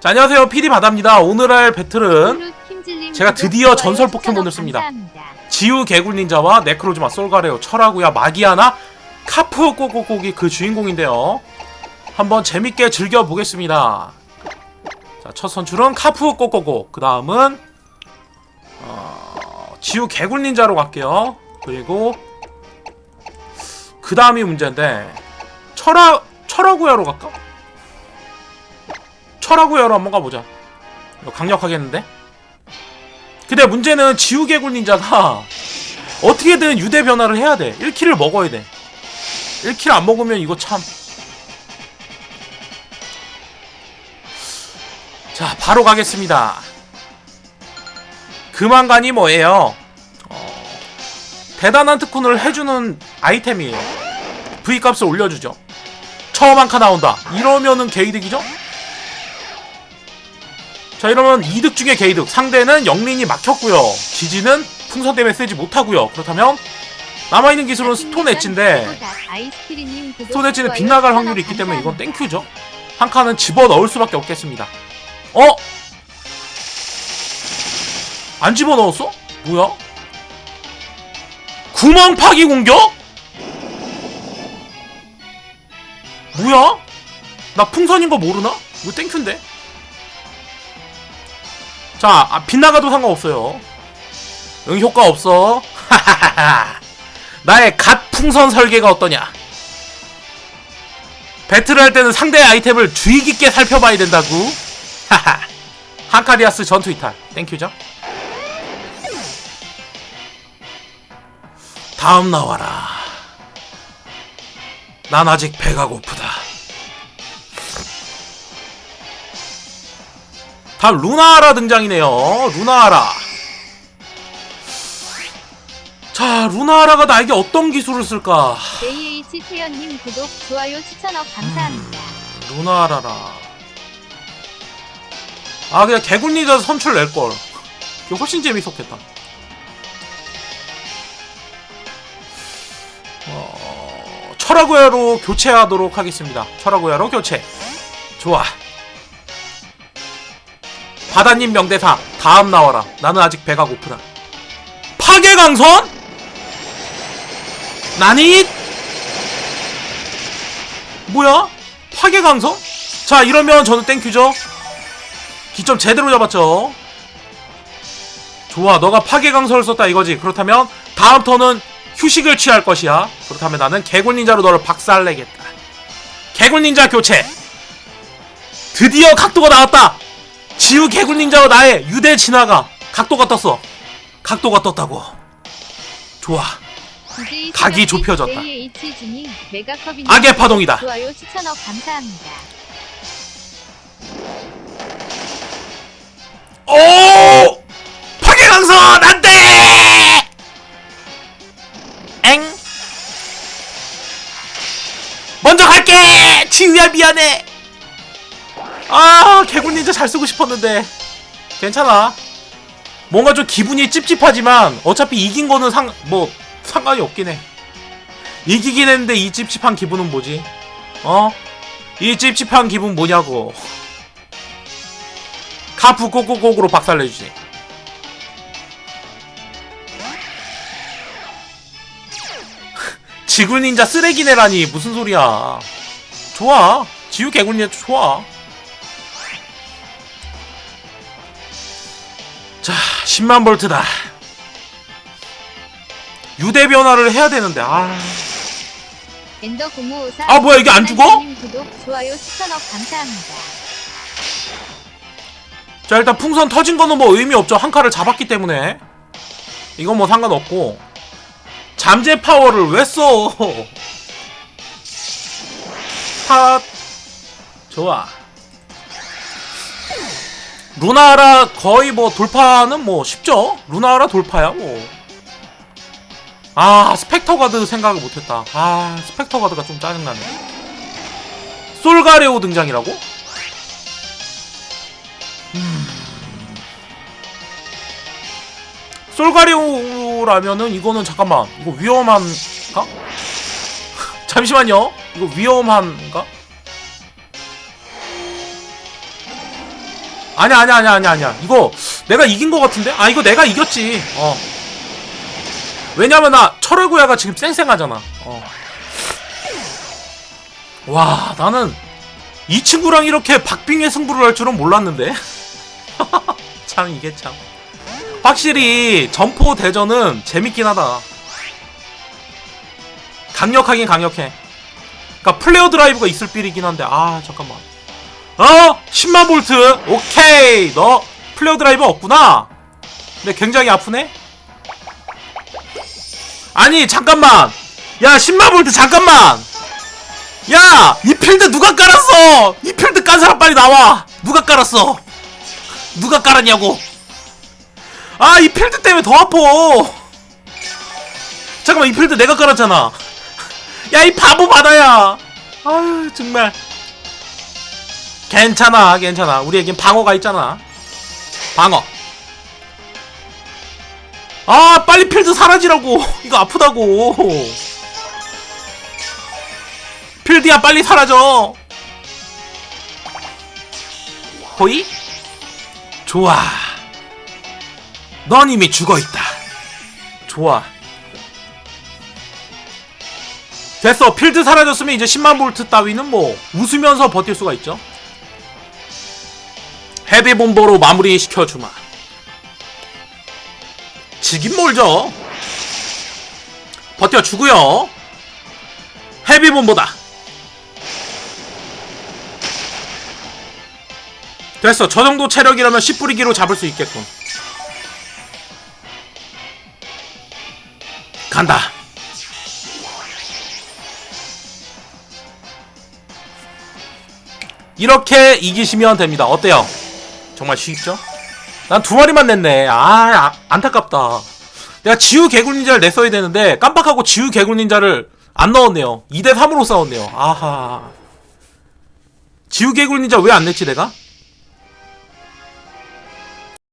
자, 안녕하세요. PD 바다입니다. 오늘 할 배틀은 제가 드디어 전설 포켓몬을 씁니다. 지우 개굴 닌자와 네크로즈마 솔가레오 철하구야 마기아나 카프 꼬꼬꼬기 그 주인공인데요. 한번 재밌게 즐겨 보겠습니다. 자, 첫 선출은 카프 꼬꼬고. 그 다음은 어, 지우 개굴 닌자로 갈게요. 그리고 그 다음이 문제인데 철하 철하구야로 갈까? 철하구야로 한번 가보자. 이거 강력하겠는데? 근데 문제는 지우개굴 닌자가 어떻게든 유대 변화를 해야 돼. 1킬을 먹어야 돼. 1킬 안 먹으면 이거 참. 자, 바로 가겠습니다. 그만간이 뭐예요? 어, 대단한 특훈을 해주는 아이템이에요. V값을 올려주죠. 처음 한카 나온다. 이러면은 개이득이죠? 자 이러면 이득 중에 개이득 상대는 영린이 막혔고요 지지는 풍선 때문에 쓰지 못하고요 그렇다면 남아있는 기술은 스톤 엣지인데 스톤 엣지는 빗나갈 확률이 있기 때문에 이건 땡큐죠 한 칸은 집어넣을 수밖에 없겠습니다 어? 안 집어넣었어? 뭐야? 구멍 파기 공격? 뭐야? 나 풍선인 거 모르나? 이거 땡큐인데? 자, 아, 빗나가도 상관없어요. 응, 효과 없어. 나의 갓 풍선 설계가 어떠냐? 배틀을 할 때는 상대의 아이템을 주의 깊게 살펴봐야 된다고. 하하. 한카리아스 전투 이탈. 땡큐죠? 다음 나와라. 난 아직 배가 고프다. 다음 루나아라 등장이네요. 루나아라. 자, 루나아라가 나에게 어떤 기술을 쓸까? JH 태연님 구독, 좋아요, 추천업 감사합니다. 루나아라라. 아, 그냥 개굴리자 선출 낼걸. 이거 훨씬 재밌었겠다. 어, 철화구야로 교체하도록 하겠습니다. 철화구야로 교체. 좋아. 바다님 명대사 다음 나와라. 나는 아직 배가 고프다. 파괴강선? 나니? 뭐야? 파괴강선? 자 이러면 저는 땡큐죠. 기점 제대로 잡았죠. 좋아 너가 파괴강선을 썼다 이거지. 그렇다면 다음 턴은 휴식을 취할 것이야. 그렇다면 나는 개굴닌자로 너를 박살내겠다. 개굴닌자 교체. 드디어 각도가 나왔다. 지우 개굴 닌자와 나의 유대 진화가 각도가 떴어. 각도가 떴다고. 좋아. 각이 좁혀졌다. 악의 파동이다. 좋아요, 추천업 감사합니다. 오! 파괴 강선 안 돼! 엥? 먼저 갈게. 지우야 미안해. 아 개굴 닌자 잘 쓰고 싶었는데 괜찮아. 뭔가 좀 기분이 찝찝하지만 어차피 이긴 거는 상 뭐 상관이 없긴 해. 이기긴 했는데 이 찝찝한 기분은 뭐지? 어? 이 찝찝한 기분 뭐냐고. 카프 꼬꼬꼬으로 박살내주지. 지굴 닌자 쓰레기네라니 무슨 소리야. 좋아. 지우 개굴 닌자 좋아. 10만 볼트다. 유대 변화를 해야 되는데, 아. 엔더 0554 아, 뭐야, 이게 안 죽어? 님 구독, 좋아요, 추천업 감사합니다. 자, 일단 풍선 터진 거는 뭐 의미 없죠. 한 칼을 잡았기 때문에. 이건 뭐 상관없고. 잠재 파워를 왜 써? 팟. 좋아. 루나라 거의 뭐 돌파는 뭐 쉽죠? 루나라 돌파야 뭐. 아 스펙터 가드 생각을 못했다. 아 스펙터 가드가 좀 짜증나네. 솔가레오 등장이라고? 솔가리오라면은 이거는 잠깐만 이거 위험한가? 잠시만요 이거 위험한가? 아니야 아니야 아니야 아니야 아니야. 이거 내가 이긴 거 같은데? 아 이거 내가 이겼지. 어. 왜냐면 나 철회구야가 지금 쌩쌩하잖아. 어. 와 나는 이 친구랑 이렇게 박빙의 승부를 할 줄은 몰랐는데. 참 이게 참. 확실히 점포 대전은 재밌긴 하다. 강력하긴 강력해. 그니까 플레어 드라이브가 있을 필이긴 한데 아 잠깐만 어? 10만 볼트 오케이 너 플레어 드라이브 없구나 근데 굉장히 아프네 아니 잠깐만 야 10만 볼트 잠깐만 야! 이 필드 누가 깔았어! 이 필드 깐 사람 빨리 나와! 누가 깔았어? 누가 깔았냐고! 아, 이 필드 때문에 더 아파! 잠깐만, 이 필드 내가 깔았잖아! 야, 이 바보 바다야! 아유, 정말. 괜찮아, 괜찮아. 우리에겐 방어가 있잖아. 방어. 아, 빨리 필드 사라지라고! 이거 아프다고! 필드야 빨리 사라져 호이? 좋아 넌 이미 죽어있다 좋아 됐어 필드 사라졌으면 이제 10만 볼트 따위는 뭐 웃으면서 버틸 수가 있죠 헤비 본보로 마무리 시켜주마 지긴 몰죠 버텨주고요 헤비 본보다 됐어. 저 정도 체력이라면 10뿌리기로 잡을 수 있겠군. 간다. 이렇게 이기시면 됩니다. 어때요? 정말 쉽죠? 난 두 마리만 냈네. 아, 아, 안타깝다. 내가 지우 개굴 닌자를 냈어야 되는데 깜빡하고 지우 개굴 닌자를 안 넣었네요. 2대 3으로 싸웠네요. 아하. 지우 개굴 닌자 왜 안 냈지 내가?